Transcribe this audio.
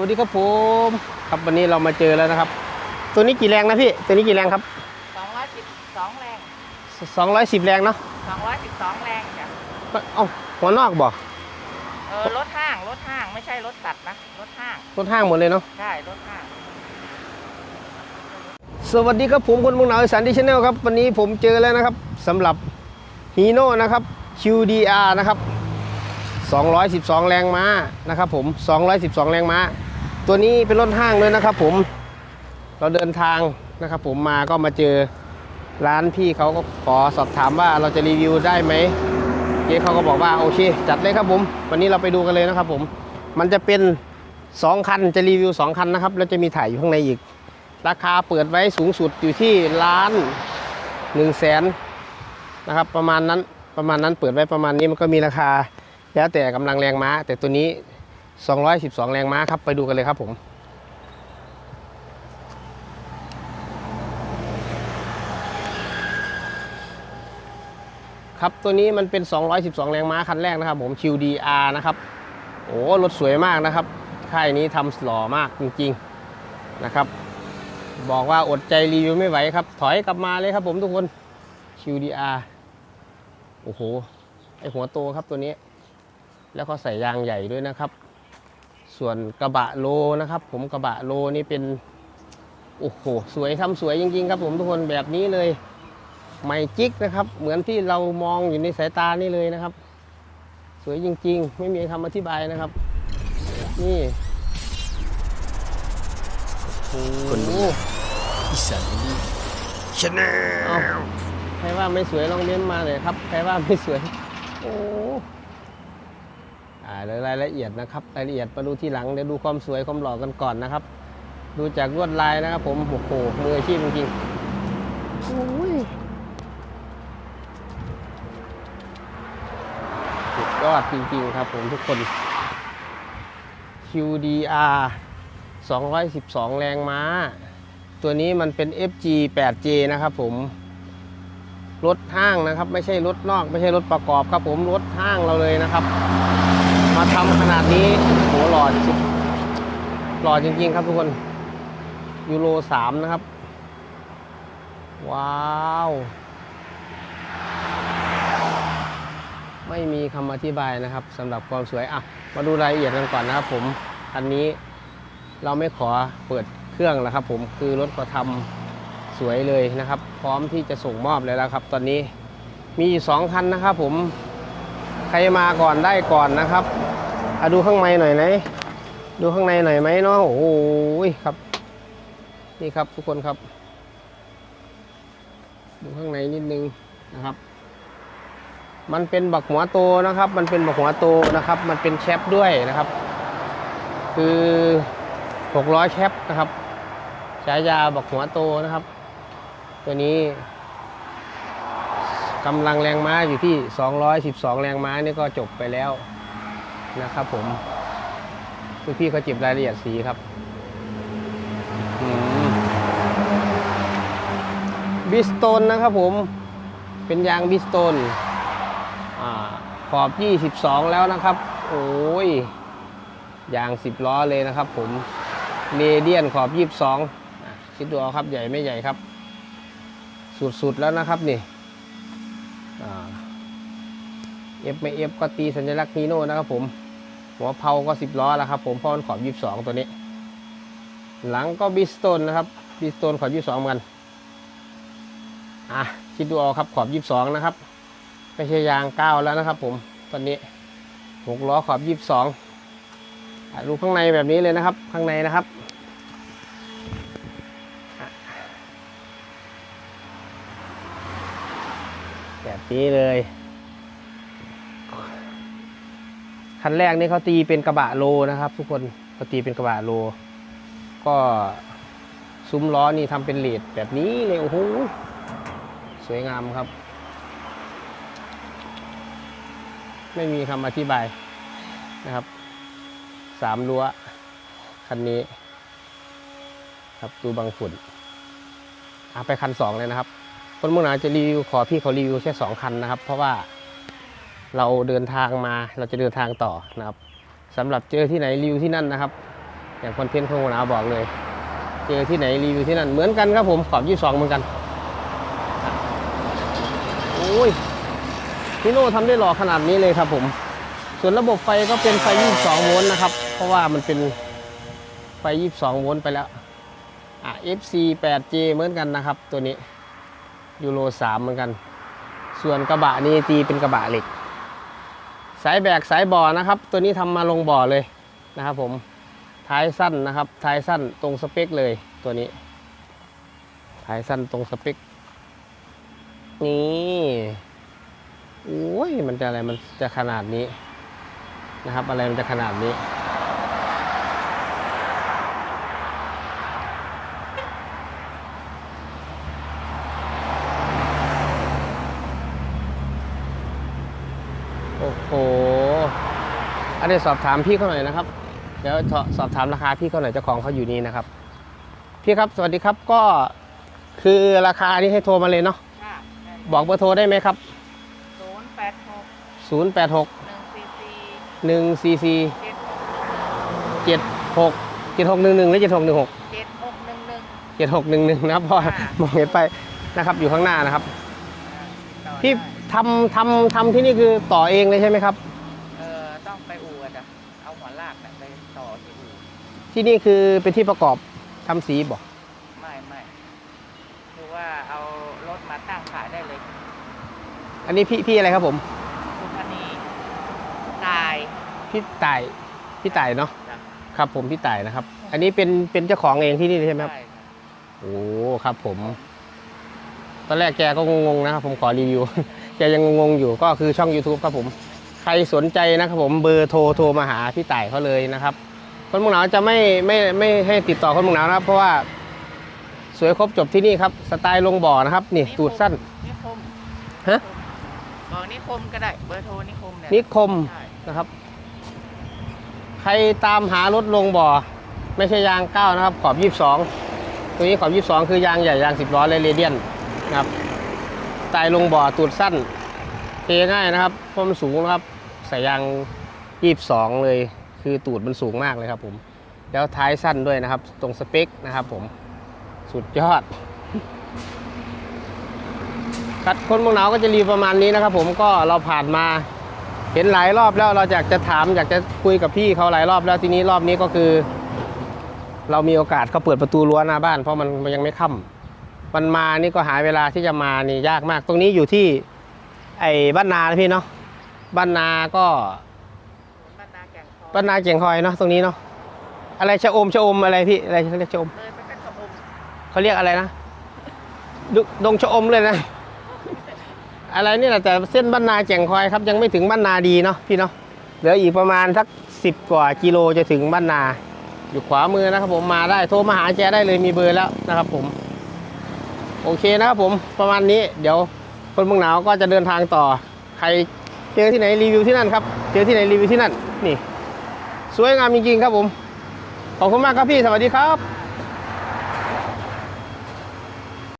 วัสดีครับผมครับวันนี้เรามาเจอแล้วนะครับ ตัวนี้กี่แรงนะพี่ตัวนี้กี่แรงครับ212แรง210 แรงเนาะ212แรงจ้ะเอ้าหัวนอกบอกเออรถห้างรถห้างไม่ใช่รถตัดนะรถห้างรถห้างหมดเลยเนาะใช่รถห้างสวัสดีครับผมคนเมืองหนาวอีสานดิชแนลครับวันนี้ผมเจอแล้วนะครับสำหรับฮีโน่นะครับ QDR นะครับ212 แรงม้านะครับผม 212 แรงม้า ตัวนี้เป็นรถห้างเลยนะครับ ผมเราเดินทางนะครับ ผมมาก็มาเจอร้านพี่เขาก็ขอสอบถามว่าเราจะรีวิวได้ไหมเจ๊เขาก็บอกว่าโอเค จัดเลยครับผม วันนี้เราไปดูกันเลยนะครับ ผม มันจะเป็น 2 คันจะรีวิว 2 คันนะครับ แล้วจะมีถ่ายอยู่ข้างในอีก ราคาเปิดไว้สูงสุดอยู่ที่ล้านหนึ่งแสนนะครับประมาณนั้นประมาณนั้นเปิดไว้ประมาณนี้มันก็มีราคา แล้วแต่กำลังแรงม้า แต่ตัวนี้ 212 แรงม้าครับ ไปดูกันเลยครับผม ครับตัวนี้มันเป็น 212 แรงม้าคันแรกนะครับผม QDR นะครับ โอ้รถสวยมากนะครับ ค่ายนี้ทำหล่อมากจริงๆนะครับ บอกว่าอดใจรีวิวไม่ไหวครับ ถอยกลับมาเลยครับผมทุกคน QDR โอ้โห ไอหัวโตครับตัวนี้ แล้วก็ใส่ยางใหญ่ด้วยนะครับ ส่วนกระบะโลนะครับ ผมกระบะโลนี่เป็นโอ้โหสวยทำสวยจริงๆครับ ผมทุกคนแบบนี้เลยไม่จิกนะครับ เหมือนที่เรามองอยู่ในสายตานี่เลยนะครับ สวยจริง ๆ ไม่มีคำอธิบายนะครับ นี่โอ้โหอีสานชาแนเอ้าลใครว่าไม่สวยลองเม้นมาเลยครับใครว่าไม่สวย โอ้อ่าเดี๋ยว รายละเอียดนะครับรายละเอียดมาดูที่หลังเดี๋ยวดูความสวยความหล่อกันก่อนนะครับ ดูจากลวดลายนะครับ ผมโอ้โหมืออาชีพจริงๆโอ้ยสุดยอดจริงๆครับผมทุกคน QDR 212 แรงม้า ตัวนี้มันเป็น FG 8J นะครับผมรถห้างนะครับ ไม่ใช่รถนอก ไม่ใช่รถประกอบครับผมรถห้างเราเลยนะครับ มาทำขนาดนี้โหหล่อจริงหล่อจริง ๆ ครับทุกคน ยูโร3นะครับ ว้าว ไม่มีคำอธิบายนะครับสำหรับความสวย อะ มาดูรายละเอียดกันก่อนนะครับผมคันนี้เราไม่ขอเปิดเครื่องแล้วครับผมคือรถก็ทำสวยเลยนะครับ พร้อมที่จะส่งมอบเลยแล้วครับ ตอนนี้มีสองคันนะครับผมใครมาก่อนได้ก่อนนะครับ อะดูข้างในหน่อยไหนดูข้างในหน่อยไหมเนาะโอ้โหครับ นี่ครับทุกคนครับ ดูข้างในนิดนึงนะครับ มันเป็นบักหัวโตนะครับ มันเป็นบักหัวโตนะครับ มันเป็นแคปด้วยนะครับ คือ600แคปนะครับฉายาบอกหัวโตนะครับ ตัวนี้กำลังแรงม้าอยู่ที่ 212 แรงม้านี่ก็จบไปแล้ว นะครับผมคุณพี่เขาจ็บรายละเอียดสีครับบิสโตนนะครับผม เป็นยางบิสโตนขอบ 22 แล้วนะครับ โอ้ย ยาง 10 ล้อเลยนะครับผมเรเดียนขอบ 22อะคิดดูเอาครับ ใหญ่ไม่ใหญ่ครับ สุด ๆ แล้วนะครับนี่เอฟไม่เอฟก็ตีสัญลักษณ์ฮีโน่นะครับผม หัวเพาก็สิบล้อแล้วครับผมเพราะมันขอบยี่สิบสองตัวนี้ หลังก็บิสโตนนะครับบิสโตนขอบยี่สิบสองเหมือนกันอะคิดดูเอาครับขอบยี่สิบสองนะครับ ไม่ใช่ยางเก้าแล้วนะครับผมตอนนี้หกล้อขอบยี่สิบสองดูข้างในแบบนี้เลยนะครับ ข้างในนะครับแบบนี้เลย คันแรกนี่เขาตีเป็นกระบะโลนะครับ ทุกคนเขาตีเป็นกระบะโล ก็ซุ้มล้อนี่ทำเป็นเลดแบบนี้เลยโอ้โหสวยงามครับ ไม่มีคำอธิบายนะครับสามรั้วคันนี้ ครับดูบางฝุ่นอไปคันสองเลยนะครับคนเมืองหนาวจะรีวิวขอพี่เขารีวิวแค่สองคันนะครับ เพราะว่า เราเดินทางมาเราจะเดินทางต่อนะครับสำหรับเจอที่ไหนรีวิวที่นั่นนะครับ อย่างคอนเทนต์ของหัวหน้าบอกเลย เจอที่ไหนรีวิวที่นั่นเหมือนกันครับผมขอบยี่สองเหมือนกันโอ้ยพี่โน่ทำได้หล่อขนาดนี้เลยครับผม ส่วนระบบไฟก็เป็นไฟ 22 โวลต์นะครับ เพราะว่ามันเป็นไฟ 22 โวลต์ไปแล้วอะ FC 8J เหมือนกันนะครับ ตัวนี้ยูโร 3 เหมือนกัน ส่วนกระบะนี้ตีเป็นกระบะเหล็ก สายแบกสายบ่อนะครับ ตัวนี้ทำมาลงบ่อเลยนะครับผมท้ายสั้นนะครับท้ายสั้นตรงสเปคเลยตัวนี้ท้ายสั้นตรงสเปคนี่โอ้ยมันจะอะไรมันจะขนาดนี้นะครับ อะไรมันจะขนาดนี้ โอ้โห อันนี้สอบถามพี่เขาหน่อยนะครับ เดี๋ยวสอสอบถามราคาพี่เขาหน่อยเจ้าของเขาอยู่นี่นะครับ พี่ครับ สวัสดีครับก็คือราคานี้ให้โทรมาเลยเนาะ ค่ะบอกเบอร์โทรได้ไหมครับ ศูนย์แปดหก086 หนึ่งสี่สี่144 เจ็ด76 7611หรือ7616 เจ็ดหกหนึ่งหนึ่ง 7611นะครับเพราะว่าค่ะ มองเห็นไปนะครับอยู่ข้างหน้านะครับต่อพี่ได้ ทำทำทำที่นี่คือต่อเองเลยใช่ไหมครับ เออต้องไปอู่อะจ้ะเอาหัวลากน่ะไปต่อที่อู่ที่นี่คือเป็นที่ประกอบทำสีบอกไม่ไม่คือว่าเอารถมาตั้งขายได้เลยอันนี้พี่พี่อะไรครับผมสุพรรณีตาย พี่ต่ายพี่ต่ายเนาะจ้ะครับผมพี่ต่ายนะครับ อันนี้เป็นเป็นเจ้าของเองที่นี่เลยใช่ไหมครับใช่ค่ะโอ้ครับผม ตอนแรกแกก็งงๆนะครับผมขอรีวิว แกยังงงๆอยู่ก็คือช่อง YouTube ครับผม ใครสนใจนะครับผมเบอร์โทรโทรมาหาพี่ต่ายเขาเลยนะครับ คนเมุงหนาวจะไม่ไม่ไม่ให้ติดต่อคนเมุงหนาวนะครับ เพราะว่าสวยครบจบที่นี่ครับ สไตล์ลงบ่อนะครับ นี่ตูดสั้นนิคมฮะบอกนิคมก็ได้เบอร์โทรนิคมเนี่ยนิคมใช่นะครับ ใครตามหารถลงบ่อ ไม่ใช่ยางเก้านะครับ ขอบ 22 ตัวนี้ขอบ 22 คือยางใหญ่ยาง 10ล้อเลยเรเดียนนะครับ ไตล์ลงบ่อตูดสั้นเทง่ายนะครับเพราะมันสูงนะครับใส่ยาง22เลยคือตูดมันสูงมากเลยครับผม แล้วท้ายสั้นด้วยนะครับ ตรงสเปคนะครับผมสุดยอดคัดคนเมืองหนาวก็จะรีประมาณนี้นะครับ ผมก็เราผ่านมาเห็นหลายรอบแล้วเราอยากจะถามอยากจะคุยกับพี่เขาหลายรอบแล้วทีนี้รอบนี้ก็คือ เรามีโอกาสเขาเปิดประตูรั้วหน้าบ้านเพราะมันมันยังไม่ค่ำ มันมานี่ก็หาเวลาที่จะมานี่ยากมาก ตรงนี้อยู่ที่ไอ้บ้านนานะพี่เนาะบ้านนาก็บ้านนาแก่งคอยบ้านนาเกียงคอยเนาะตรงนี้เนาะอะไรชะอมชะอมอะไรพี่อะไรเขาเรียกชะอมเลยไปเป็นกระอมเขาเรียกอะไรนะดดงชะอมเลยนะ อะไรนี่แหละแต่เส้นบ้านนาแก่งคอยครับ ยังไม่ถึงบ้านนาดีเนาะพี่เนาะเหลืออีกประมาณสักสิบกว่ากิโลจะถึงบ้านนา อยู่ขวามือนะครับผมมาได้โทรมาหาแกได้เลยมีเบอร์แล้วนะครับผม โอเคนะครับผมประมาณนี้เดี๋ยวคนเมืองหนาวก็จะเดินทางต่อ ใครเจอที่ไหนรีวิวที่นั่นครับเจอที่ไหนรีวิวที่นั่นนี่ สวยงามจริงๆครับผม ขอบคุณมากครับพี่สวัสดีครับ